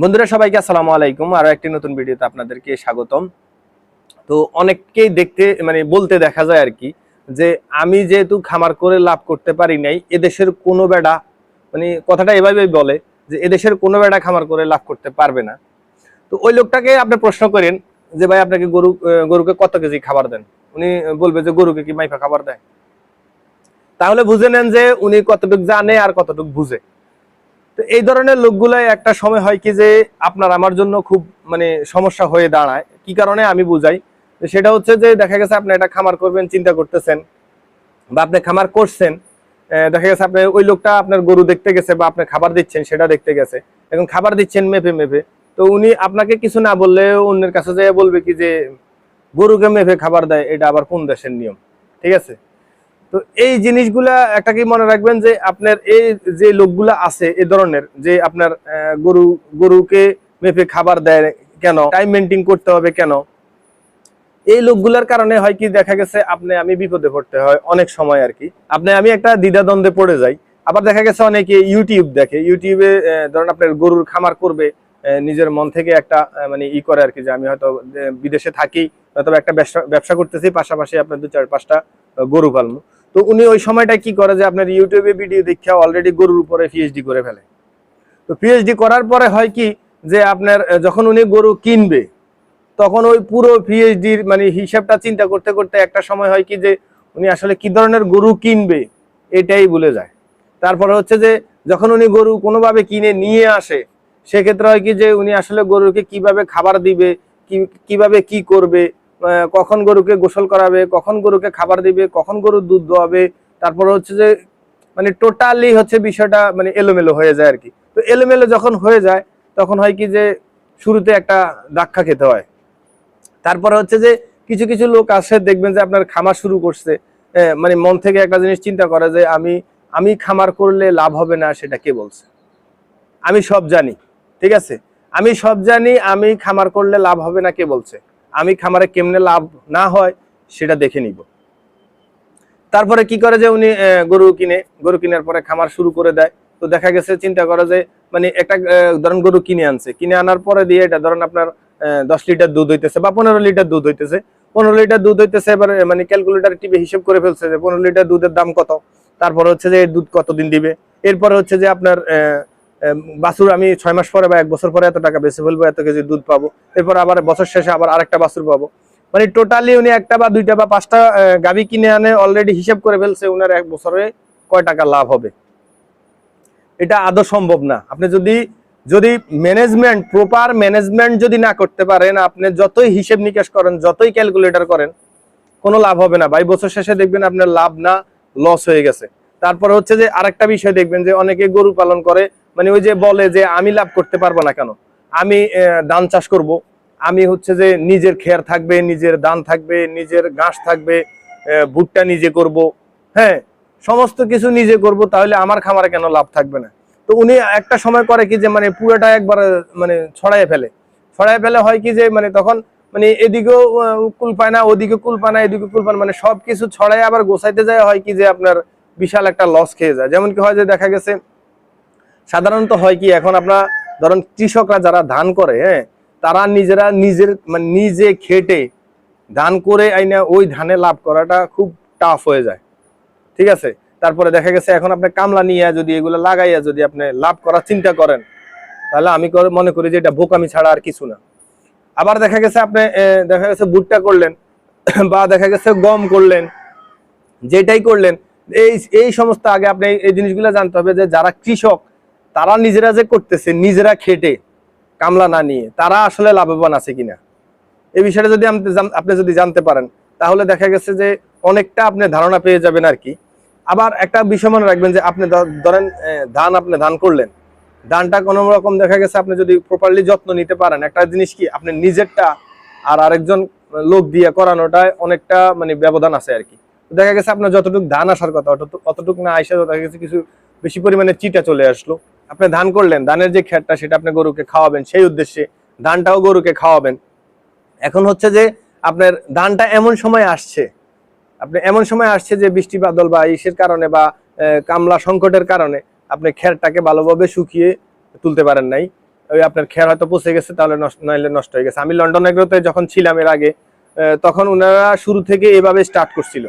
বন্ধুরা, সবাইকে আসসালামু আলাইকুম। আরও একটি নতুন ভিডিওতে আপনাদেরকে স্বাগতম। তো অনেককেই দেখতে মানে বলতে দেখা যায় আর কি, যে আমি যেহেতু খামার করে লাভ করতে পারি নাই, এদেশের কোনো বেড়া মানে কথাটা এভাবেই বলে যে এদেশের কোনো বেড়া খামার করে লাভ করতে পারবে না। তো ওই লোকটাকে আপনি প্রশ্ন করেন যে, ভাই, আপনাকে গরু গরুকে কত কেজি খাবার দেন? উনি বলবে যে, গরুকে কি মাইফা খাবার দেয়? তাহলে বুঝে নেন যে উনি কতটুকু জানে আর কতটুকু বুঝে। তো এই ধরনের লোকগুলাই একটা সময় হয় কি যে আপনার আমার জন্য খুব মানে সমস্যা হয়ে দাঁড়ায়। কি কারণে আমি বুঝাই? সেটা হচ্ছে যে দেখা গেছে আপনি একটা খামার করবেন, চিন্তা করতেছেন বা আপনি খামার করছেন দেখা গেছে আপনি ওই লোকটা আপনার গরু দেখতে গেছে বা আপনি খাবার দিচ্ছেন, সেটা দেখতে গেছে। এখন খাবার দিচ্ছেন মেপে মেপে। তো উনি আপনাকে কিছু না বললে অন্যের কাছে যেয়ে বলবে কি যে গরুকে মেপে খাবার দেয়, এটা আবার কোন দেশের নিয়ম? ঠিক আছে? তো এই জিনিসগুলা একটা কি মনে রাখবেন যে আপনার এই যে লোকগুলা আছে, এই ধরনের, যে আপনার গরু, গরুকে মেপে খাবার দেয় কেন? টাইম মেনটেন করতে হবে কেন? এই লোকগুলার কারণে হয় কি, দেখা গেছে আপনি, আমি বিপদে পড়তে হয় অনেক সময় আর কি। আপনি, আমি একটা দ্বিধাদ্বন্দ্বে পড়ে যাই। আবার দেখা গেছে অনেকে ইউটিউব দেখে। ইউটিউবে ধরেন আপনার গরুর খামার করবে নিজের মন থেকে একটা মানে ই করে আর কি যে আমি হয়তো বিদেশে থাকি হয়তো একটা ব্যবসা করতেছি, পাশাপাশি আপনার দু চার পাঁচটা গরু পালবো। তো উনি ওই সময়টা কি করে যে আপনার ইউটিউবে ভিডিও দেখে অলরেডি গরুর উপরে পিএইচডি করে ফেলে। তো পিএইচডি করার পরে হয় কি যে আপনার যখন উনি গরু কিনবে, তখন ওই পুরো পিএইচডির মানে হিসাবটা চিন্তা করতে করতে একটা সময় হয় কি যে উনি আসলে কি ধরনের গরু কিনবে, এটাই ভুলে যায়। তারপরে হচ্ছে যে যখন উনি গরু কোনোভাবে কিনে নিয়ে আসে, সেক্ষেত্রে হয় কি যে উনি আসলে গরুকে কীভাবে খাবার দিবে কীভাবে কি করবে কখন গরুকে গোসল করাবে, কখন গরুকে খাবার দিবে, কখন গরুর দুধ দোয়াবে, তারপরে হচ্ছে যে মানে টোটালি হচ্ছে বিষয়টা মানে এলোমেলো হয়ে যায় আর কি তো এলোমেলো যখন হয়ে যায়, তখন হয় কি যে শুরুতে একটা ধাক্কা খেতে হয়। তারপরে হচ্ছে যে কিছু কিছু লোক আসে, দেখবেন যে আপনার খামার শুরু করছে। মানে মন থেকে একটা জিনিস চিন্তা করে যে আমি আমি খামার করলে লাভ হবে না, সেটা কে বলছে? আমি সব জানি, ঠিক আছে? আমি সব জানি, আমি খামার করলে লাভ হবে না, কে বলছে? আমি খামারে কেমনে লাভ না হয় সেটা দেখে নিব। তারপরে কি করে যে উনি গরু কিনে, গরু কেনার পরে খামার শুরু করে দেয়। তো দেখা গেছে, চিন্তা করে যে মানে একটা ধরেন গরু কিনে আনছে। কিনে আনার পরে দিয়ে এটা ধরেন আপনার দশ লিটার দুধ হইতেছে বা পনেরো লিটার দুধ হইতেছে। পনেরো লিটার দুধ হইতেছে এবার মানে ক্যালকুলেটার টিপে হিসেব করে ফেলছে যে, পনেরো লিটার দুধের দাম কত? তারপরে হচ্ছে যে দুধ কতদিন দিবে? এরপরে হচ্ছে যে আপনার বাছুর আমি ছয় মাস পরে বা এক বছর পরে এত টাকা বেশি ফেলব, এত কেজি দুধ পাবো। এরপর আবার বছর শেষে আবার আরেকটা বাছুর পাবো। মানে টোটালি উনি একটা বা দুইটা বা পাঁচটা গাভী কিনে আনে অলরেডি হিসাব করে ফেলছে, উনার এক বছরে কয় টাকা লাভ হবে। এটা আদৌ সম্ভব না। আপনি যদি যদি ম্যানেজমেন্ট প্রপার ম্যানেজমেন্ট যদি না করতে পারেন, আপনি যতই হিসেব নিকাশ করেন, যতই ক্যালকুলেটর করেন, কোনো লাভ হবে না। ভাই, বছর শেষে দেখবেন আপনার লাভ না লস হয়ে গেছে। তারপরে হচ্ছে যে আরেকটা বিষয় দেখবেন যে অনেকে গরু পালন করে মানে ওই যে বলে যে আমি লাভ করতে পারব না কেন? আমি ধান চাষ করব। আমি হচ্ছে যে নিজের খেয়ার থাকবে, নিজের ধান থাকবে, নিজের ঘাস থাকবে ভুট্টা নিজে করব। হ্যাঁ সমস্ত কিছু নিজে করব, তাহলে আমার খামারে কেন লাভ থাকবে না? তো উনি একটা সময় করে কি যে মানে পুরোটা একবার মানে ছড়াইয়ে ফেলে। ছড়াইয়ে ফেলে হয় কি যে মানে তখন মানে এদিকেও কুল পায় না, ওদিকে কুল পায় না, এদিকে কুল পায় মানে সবকিছু ছড়াই আবার গোছাইতে যায় হয় কি যে আপনার বিশাল একটা লস খেয়ে যায়। যেমন কি হয় যে দেখা গেছে সাধারণত হয় কি, এখন আপনার ধরেন কৃষকরা যারা ধান করে হ্যাঁ তারা নিজেরা নিজের মানে নিজে খেটে ধান করে আইনা ওই ধানে লাভ করাটা খুব টাফ হয়ে যায়। ঠিক আছে? তারপরে দেখা গেছে এখন আপনি কামলা নিয়ে যদি এগুলো লাগাইয়া যদি আপনি লাভ করার চিন্তা করেন, তাহলে আমি মনে করি যে এটা বোকামি ছাড়া আর কিছু না। আবার দেখা গেছে আপনি দেখা গেছে ভুট্টা করলেন, বা দেখা গেছে গম করলেন, যেটাই করলেন, এই এই সমস্ত আগে আপনি এই জিনিসগুলো জানতে হবে যে যারা কৃষক তারা নিজেরা যে করতেছে, নিজেরা খেটে কামলা না নিয়ে, তারা আসলে লাভবান আছে কিনা? এই বিষয়টা যদি আপনি যদি জানতে পারেন, তাহলে দেখা গেছে যে অনেকটা আপনি ধারণা পেয়ে যাবেন আর কি। আবার একটা বিষয় মনে রাখবেন যে আপনি ধরেন ধান আপনি ধান করলেন, ধানটা কোনো রকম দেখা গেছে আপনি যদি প্রপারলি যত্ন নিতে পারেন, একটা জিনিস কি, আপনি নিজেরটা আর আরেকজন লোক দিয়ে করানোটায় অনেকটা মানে ব্যবধান আছে আর কি। দেখা গেছে আপনার যতটুকু ধান আসার কথা অতটুকু না আইসা দেখা গেছে কিছু বেশি পরিমাণে চিটা চলে আসলো। আপনি ধান করলেন, ধানের যে খেটটা সেটা আপনি গরুকে খাওয়াবেন, সেই উদ্দেশ্যে ধানটাও গরুকে খাওয়াবেন। এখন হচ্ছে যে আপনার ধানটা এমন সময় আসছে, আপনি এমন সময় আসছে যে বৃষ্টি বাদল বা ইসের কারণে বা কামলা সংকটের কারণে আপনি খেরটাকে ভালোভাবে শুকিয়ে তুলতে পারেন নাই। ওই আপনার খেয়ার হয়তো পচে গেছে, তাহলে নষ্ট, নইলে নষ্ট হয়ে গেছে। আমি লন্ডন এগ্রোতে যখন ছিলাম এর আগে তখন ওনারা শুরু থেকে এভাবে স্টার্ট করছিল।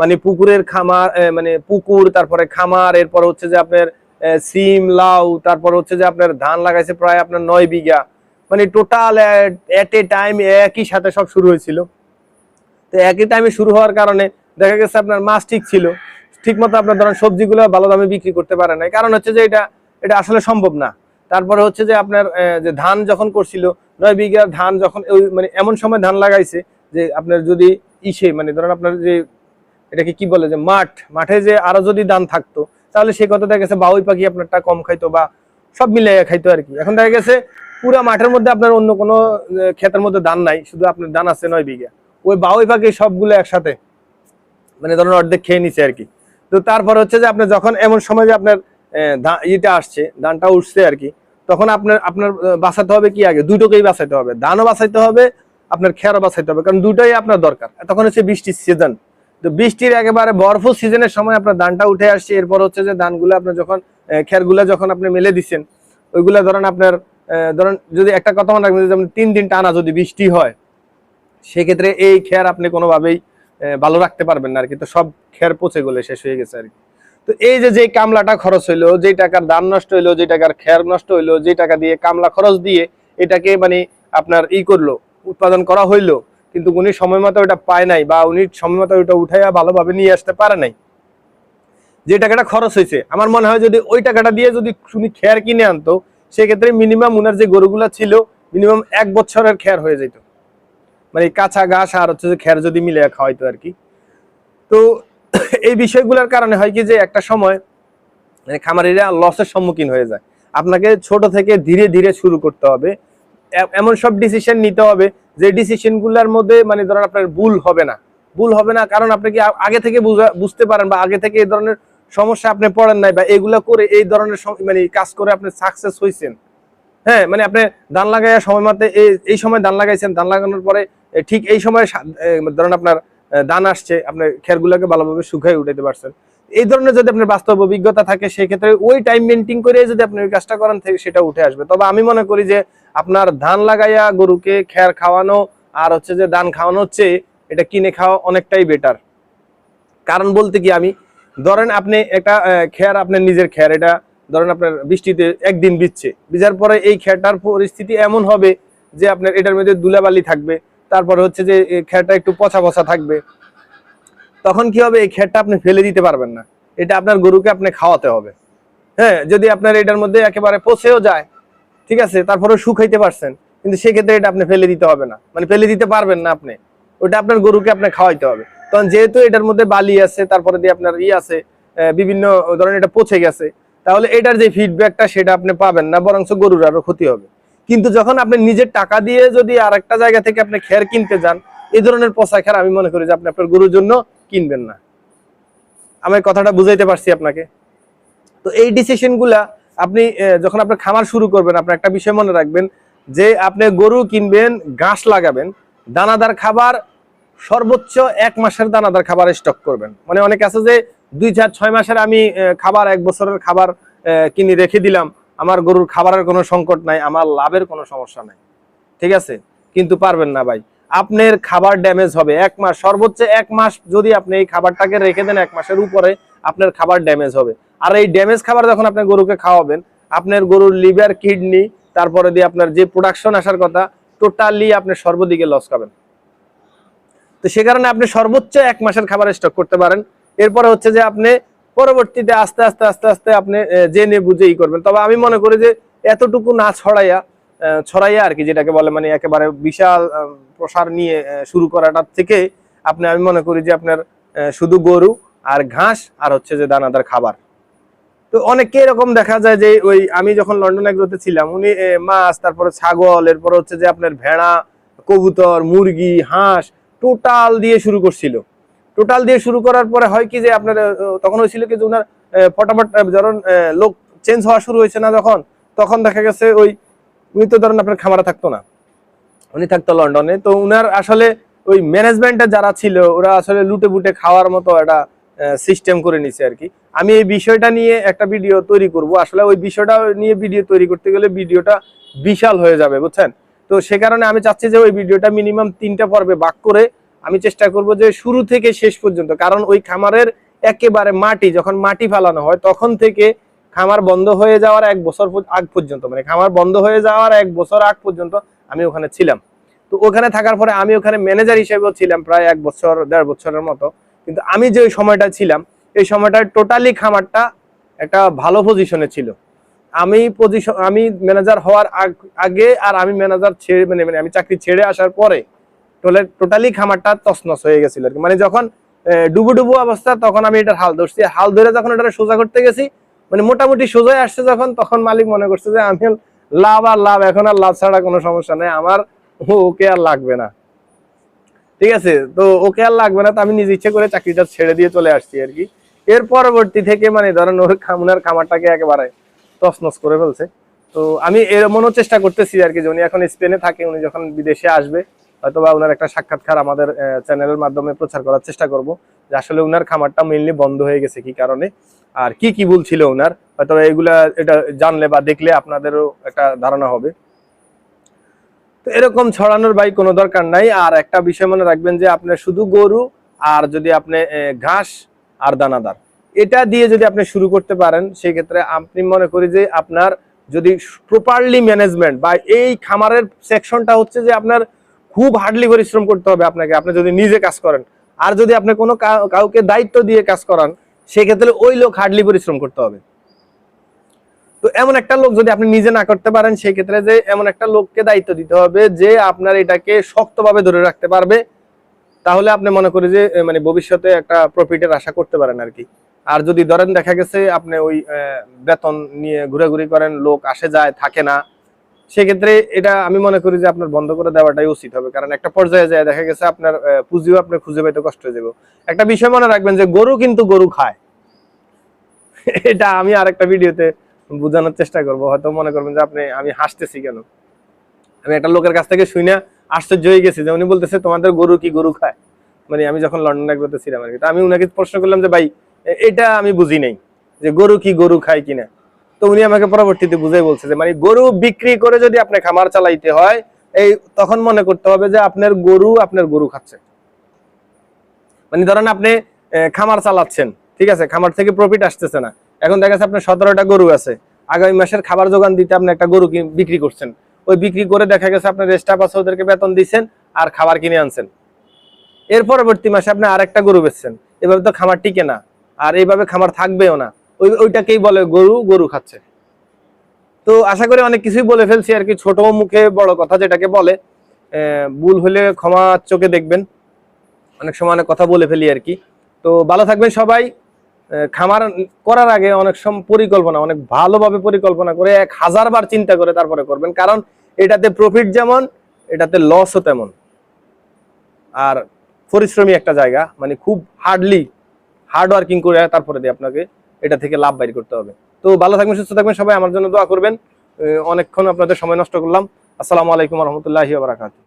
মানে পুকুরের খামার মানে পুকুর, তারপরে খামার, এরপর হচ্ছে যে আপনার সিম, লাউ, তারপর হচ্ছে যে আপনার ধান লাগাইছে প্রায় আপনার নয় বিঘা। মানে টোটাল এট এ টাইম একই সাথে সব শুরু হয়েছিল। তো একই টাইমে শুরু হওয়ার কারণে দেখা গেছে আপনার মাছ ঠিক ছিল। ঠিক মতো আপনার ধরেন সবজিগুলো ভালো দামে বিক্রি করতে পারে না কারণ হচ্ছে যে এটা এটা আসলে সম্ভব না। তারপরে হচ্ছে যে আপনার যে ধান যখন করছিল, নয় বিঘা ধান যখন ওই মানে এমন সময় ধান লাগাইছে যে আপনার যদি ইসে মানে ধরেন আপনার যে, এটাকে কি বলে যে মাঠ, মাঠে যে আরও যদি ধান থাকতো তাহলে সে কথা দেখা গেছে, বাউই পাখি আপনারটা কম খাইতো বা সব মিলে খাইতো আর কি। এখন দেখা গেছে পুরা মাঠের মধ্যে আপনার অন্য কোনো ক্ষেতের মধ্যে ধান নাই, শুধু আপনার ধান আছে নয় বিঘা। ওই বাউই পাখি সবগুলো একসাথে মানে ধরুন অর্ধেক খেয়ে নিছে আর কি। তো তারপর হচ্ছে যে আপনার যখন এমন সময় যে আপনার ইটা আসছে, ধানটা উঠছে আর কি, তখন আপনার আপনার বাঁচাতে হবে কি আগে? দুটোকেই বাঁচাইতে হবে। ধানও বাঁচাইতে হবে, আপনার খেয়ারও বাঁচাইতে হবে, কারণ দুটোই আপনার দরকার। তখন হচ্ছে বৃষ্টির সিজন তো বৃষ্টির একেবারে বরফ সিজনের সময় আপনার ধানটা উঠে আসছে। এরপর হচ্ছে যে ধানগুলো আপনার যখন খেরগুলো যখন আপনি মেলে দিচ্ছেন, ওইগুলা ধরেন আপনার ধরেন যদি একটা কথা মনে রাখবেন যেমন তিন দিন টানা যদি বৃষ্টি হয়, সেক্ষেত্রে এই খের আপনি কোনোভাবেই ভালো রাখতে পারবেন না আর কি তো সব খের পচে গলে, শেষ হয়ে গেছে আর কি তো এই যে যে কামলাটা খরচ হইল যে টাকার দাম নষ্ট হইল যে টাকার খের নষ্ট হইল যে টাকা দিয়ে কামলা খরচ দিয়ে এটাকে মানে আপনার ই করল, উৎপাদন করা হইল কিন্তু উনি সময় মতো ওটা পায় নাই বা উনি সময় মতো ওটা উঠাইয়া ভালোভাবে নিয়ে আসতে পারে নাই। যে টাকাটা খরচ হয়েছে, আমার মনে হয় যদি ওই টাকাটা দিয়ে যদি উনি খের কিনে আনতো, সেক্ষেত্রে মিনিমাম উনার যে গরুগুলা ছিল, মিনিমাম এক বছরের খের হয়ে যেত। মানে কাঁচা ঘাস আর হচ্ছে যে খের যদি মিলে খাওয়াইতো আর কি। তো এই বিষয়গুলোর কারণে হয় কি যে একটা সময় মানে খামারিরা লসের সম্মুখীন হয়ে যায়। আপনাকে ছোট থেকে ধীরে ধীরে শুরু করতে হবে। এমন সব ডিসিশন নিতে হবে যে ডিসিশনগুলার মধ্যে মানে ধরেন আপনার ভুল হবে না। ভুল হবে না কারণ আপনি কি আগে থেকে বুঝা- বুঝতে পারেন বা আগে থেকে এই ধরনের সমস্যা আপনি পড়েন নাই বা এগুলা করে এই ধরনের মানে কাজ করে আপনি সাকসেস হয়েছেন হ্যাঁ মানে আপনি ধান লাগাইয়া সময় মতে এই সময় ধান লাগাইছেন, ধান লাগানোর পরে ঠিক এই সময় ধরেন আপনার ধান আসছে, আপনি খেরগুলোকে ভালোভাবে শুকাই উঠাইতে পারছেন। এই ধরনের যদি আপনার বাস্তব অভিজ্ঞতা থাকে, সেক্ষেত্রে ওই টাইম মেনটেন করে যদি আপনি ওই কাজটা করেন সেটা উঠে আসবে। তবে আমি মনে করি যে, আপনার ধান লাগাইয়া গরুকে খের খাওয়ানো আর হচ্ছে যে ধান খাওয়ানো হচ্ছে, এটা কিনে খাওয়া অনেকটাই বেটার কারণ বলতে কি আমি, ধরেন আপনি একটা খের আপনার নিজের খের এটা ধরেন আপনার বৃষ্টিতে একদিন বিচ্ছে, বিজার পরে এই খেরটার পরিস্থিতি এমন হবে যে আপনার এটার মধ্যে দুলাবালি থাকবে, তারপরে হচ্ছে যে খেরটা একটু পচা পচা থাকবে। তখন কি হবে? এই খেরটা আপনি ফেলে দিতে পারবেন না। এটা আপনার গরুকে আপনি খাওয়াতে হবে। হ্যাঁ যদি আপনার এটার মধ্যে একেবারে পচেও যায়, ঠিক আছে তারপরে শুকাইতে পারছেন, কিন্তু সেক্ষেত্রে এটা আপনি ফেলে দিতে হবে না। মানে ফেলে দিতে পারবেন না আপনি। ওটা আপনার গরুকে আপনি খাওয়াইতে হবে। তখন যেহেতু এটার মধ্যে বালি আছে, তারপরে দিয়ে আপনার ই আছে বিভিন্ন ধরেন এটা পচে গেছে, তাহলে এটার যে ফিডব্যাকটা সেটা আপনি পাবেন না, বরঞ্চ গরুর আরও ক্ষতি হবে। কিন্তু যখন আপনি নিজের টাকা দিয়ে যদি আরেকটা জায়গা থেকে আপনি খের কিনতে যান এই ধরনের পচা খের আমি মনে করি যে আপনি আপনার গরুর জন্য কিনবেন না। আমি কথাটা বুঝাইতে পারছি আপনাকে। তো এই ডিসিশনগুলা আপনি যখন আপনার খামার শুরু করবেন আপনি একটা বিষয় মনে রাখবেন যে আপনি গরু কিনবেন, ঘাস লাগাবেন, দানাদার খাবার সর্বোচ্চ এক মাসের দানাদার খাবার স্টক করবেন। মানে অনেক আছে যে দুই চার ছয় মাসের আমি খাবার, এক বছরের খাবার কিনে রেখে দিলাম, আমার গরুর খাবারের কোনো সংকট নাই, আমার লাভের কোনো সমস্যা নাই। ঠিক আছে? কিন্তু পারবেন না ভাই। আপনার খাবার ড্যামেজ হবে। এক মাস, সর্বোচ্চ এক মাস যদি আপনি এই খাবারটাকে রেখে দেন, এক মাসের উপরে আপনার খাবার ড্যামেজ হবে। আর এই ড্যামেজ খাবার যখন আপনি গরুকে খাওয়াবেন, আপনার গরুর লিভার কিডনি তারপরে দিয়ে আপনার যে প্রোডাকশন আসার কথা টোটালি আপনি সর্বদিকে লস খাবেন। তো সে কারণে আপনি সর্বোচ্চ এক মাসের খাবার স্টক করতে পারেন। এরপরে হচ্ছে যে আপনি পরবর্তীতে আস্তে আস্তে আস্তে আস্তে আপনি জেনে বুঝে করবেন। তবে আমি মনে করি যে এতটুকু না ছড়াইয়া ছড়াইয়া আর কি, যেটাকে বলে মানে একেবারে বিশাল প্রসার নিয়ে শুরু করাটার থেকে আপনি, আমি মনে করি যে আপনার শুধু গরু আর ঘাস আর হচ্ছে যে দানাদার খাবার। তো অনেকে এরকম দেখা যায় যে ওই আমি যখন লন্ডন এগ্রোতে ছিলাম, উনি মাছ, তারপরে ছাগল, এরপর হচ্ছে যে আপনার ভেড়া, কবুতর, মুরগি, হাঁস টোটাল দিয়ে শুরু করছিল। টোটাল দিয়ে শুরু করার পরে হয় কি যে আপনার তখন হয়েছিল কি যে ওনার ফটাফট যখন লোক চেঞ্জ হওয়া শুরু হয়েছে না যখন, তখন দেখা গেছে ওই, উনি তো ধরেন আপনার খামারা থাকতো না। উনি থাকতো লন্ডনে। তো উনার আসলে ওই ম্যানেজমেন্টে যারা ছিল, ওরা আসলে লুটে বুটে খাওয়ার মতো একটা সিস্টেম করে নিছে আর কি। আমি এই বিষয়টা নিয়ে একটা ভিডিও তৈরি করব। আসলে ওই বিষয়টা নিয়ে ভিডিও তৈরি করতে গেলে ভিডিওটা বিশাল হয়ে যাবে, বুঝছেন? তো সে কারণে আমি চাচ্ছি যে ওই ভিডিওটা মিনিমাম তিনটা পর্বে বাক করে আমি চেষ্টা করব যে শুরু থেকে শেষ পর্যন্ত, কারণ ওই খামারের একেবারে মাটি, যখন মাটি ফেলানো হয়, তখন থেকে খামার বন্ধ হয়ে যাওয়ার এক বছর আগ পর্যন্ত মানে খামার বন্ধ হয়ে যাওয়ার এক বছর আগ পর্যন্ত আমি ওখানে ছিলাম। তো ওখানে থাকার পরে আমি ওখানে ম্যানেজার হিসেবেও ছিলাম প্রায় এক বছর, দেড় বছরের মতো। কিন্তু আমি যে ওই সময়টা ছিলাম, এই সময়টা টোটালি খামারটা একটা ভালো পজিশনে ছিল। আমি পজিশন আমি ম্যানেজার হওয়ার আগে আর আমি ম্যানেজার ছেড়ে মানে মানে আমি চাকরি ছেড়ে আসার পরে টোটালি খামারটা তছনছ হয়ে গেছিল আর কি। মানে যখন ডুবু ডুবু অবস্থা, তখন আমি এটা হাল ধরছি। হাল ধরে যখন এটা সোজা করতে গেছি মানে মোটামুটি সোজাই আসছে যখন, তখন মালিক মনে করছে যে আমি লাভ আর লাভ, এখন আর লাভ ছাড়া কোনো সমস্যা নেই। আমার ওকে আর লাগবে না। ঠিক আছে? তো ওকে আর লাগবে না, তো আমি নিজ ইচ্ছে করে চাকরিটা ছেড়ে দিয়ে চলে আসছি আর কি। এর পরবর্তী থেকে মানে ধরেন ওর খামুনার খামারটাকে একেবারে তছনছ করে ফেলছে। তো আমি এমনও চেষ্টা করতেছি আর কি উনি এখন স্পেনে থাকে, উনি যখন বিদেশে আসবে হয়তো বা ওনার একটা সাক্ষাৎকার আমাদের চ্যানেলের মাধ্যমে প্রচার করার চেষ্টা করব, যে আসলে উনার খামারটা মেইনলি বন্ধ হয়ে গেছে কি কারণে। আর কি কি ভুল ছিল উনার হয়তো এগুলা এটা জানলে বা দেখলে আপনাদেরও একটা ধারণা হবে। তো এরকম ছড়ানোর ভাই কোনো দরকার নাই। আর একটা বিষয় মনে রাখবেন যে আপনার শুধু গরু আর যদি আপনি ঘাস আর দানাদার। এটা দিয়ে যদি আপনি শুরু করতে পারেন সেই ক্ষেত্রে আপনি মনে করি যে আপনার যদি প্রপারলি ম্যানেজমেন্ট বা এই খামারের সেকশনটা হচ্ছে যে আপনার খুব হার্ডলি পরিশ্রম করতে হবে আপনাকে। আপনি যদি নিজে কাজ করেন। আর যদি আপনি কোনো কাউকে দায়িত্ব দিয়ে কাজ করান সেক্ষেত্রে ওই লোক হার্ডলি পরিশ্রম করতে হবে। তো এমন একটা লোক যদি আপনি নিজে না করতে পারেন সেই ক্ষেত্রে যে এমন একটা লোককে দায়িত্ব দিতে হবে যে আপনার এটাকে শক্তভাবে ধরে রাখতে পারবে। তাহলে আপনি মনে করি যে মানে ভবিষ্যতে একটা প্রফিটের আশা করতে পারেন আর কি। আর যদি ধরেন দেখা গেছে আপনি ওই বেতন নিয়ে ঘুরাঘুরি করেন, লোক আসে যায়, থাকে না সেক্ষেত্রে এটা আমি মনে করি যে আপনার বন্ধ করে দেওয়াটাই উচিত হবে। কারণ একটা পর্যায়ে যায়, দেখা গেছে আপনার পুঁজিও আপনার খুঁজে পাইতে কষ্ট হয়ে যাবে। একটা বিষয় মনে রাখবেন যে গরু কিন্তু গরু খায়। এটা আমি আরেকটা ভিডিওতে বোঝানোর চেষ্টা করব। হয়তো মনে করবেন যে আপনি, আমি হাসতেছি কেন? আমি একটা লোকের কাছ থেকে শুনে আশ্চর্য হয়ে গেছি যে উনি বলতেছে, তোমাদের গরু কি গরু খায়? মানে আমি যখন লন্ডনে একবার ছিলাম আর কি আমি উনাকে প্রশ্ন করলাম যে, ভাই এটা আমি বুঝি নাই যে গরু কি গরু খায় কিনা। তো উনি আমাকে পরবর্তীতে বুঝাই বলছে যে মানে গরু বিক্রি করে যদি আপনি খামার চালাইতে হয়, এই তখন মনে করতে হবে যে আপনার গরু আপনার গরু খাচ্ছে। মানে ধরেন আপনি খামার চালাচ্ছেন, ঠিক আছে, খামার থেকে প্রফিট আসতেছে না। এখন দেখা যাচ্ছে আপনার সতেরোটা গরু আছে। আগামী মাসের খাবার যোগান দিতে আপনি একটা গরু বিক্রি করছেন। ওই বিক্রি করে দেখা গেছে আপনার স্টাফ আছে, ওদেরকে বেতন দিচ্ছেন আর খাবার কিনে আনছেন। এর পরবর্তী মাসে আপনি আরেকটা গরু বেচছেন। এভাবে তো খামার টিকে না। আর এইভাবে খামার থাকবেও না। ওই ওইটাকেই বলে গরু গরু খাচ্ছে। তো আশা করি অনেক কিছুই বলে ফেলছি আর কি, ছোট মুখে বড় কথা যেটাকে বলে। ভুল হলে ক্ষমা চোখে দেখবেন। অনেক সময় অনেক কথা বলে ফেলি আর কি। তো ভালো থাকবেন সবাই। খামার করার আগে অনেক সময় পরিকল্পনা, অনেক ভালোভাবে পরিকল্পনা করে এক হাজার বার চিন্তা করে তারপরে করবেন। কারণ এটাতে প্রফিট যেমন, এটাতে লসও তেমন। আর পরিশ্রমী একটা জায়গা মানে খুব হার্ডলি হার্ড ওয়ার্কিং করে তারপরে দিয়ে আপনাকে এটা থেকে লাভ বাইর করতে হবে। তো ভালো থাকবেন, সুস্থ থাকবেন, সবাই আমার জন্য দোয়া করবেন। অনেকক্ষণ আপনাদের সময় নষ্ট করলাম। আসসালামু আলাইকুম রহমতুল্লাহি বারাকাতুহ।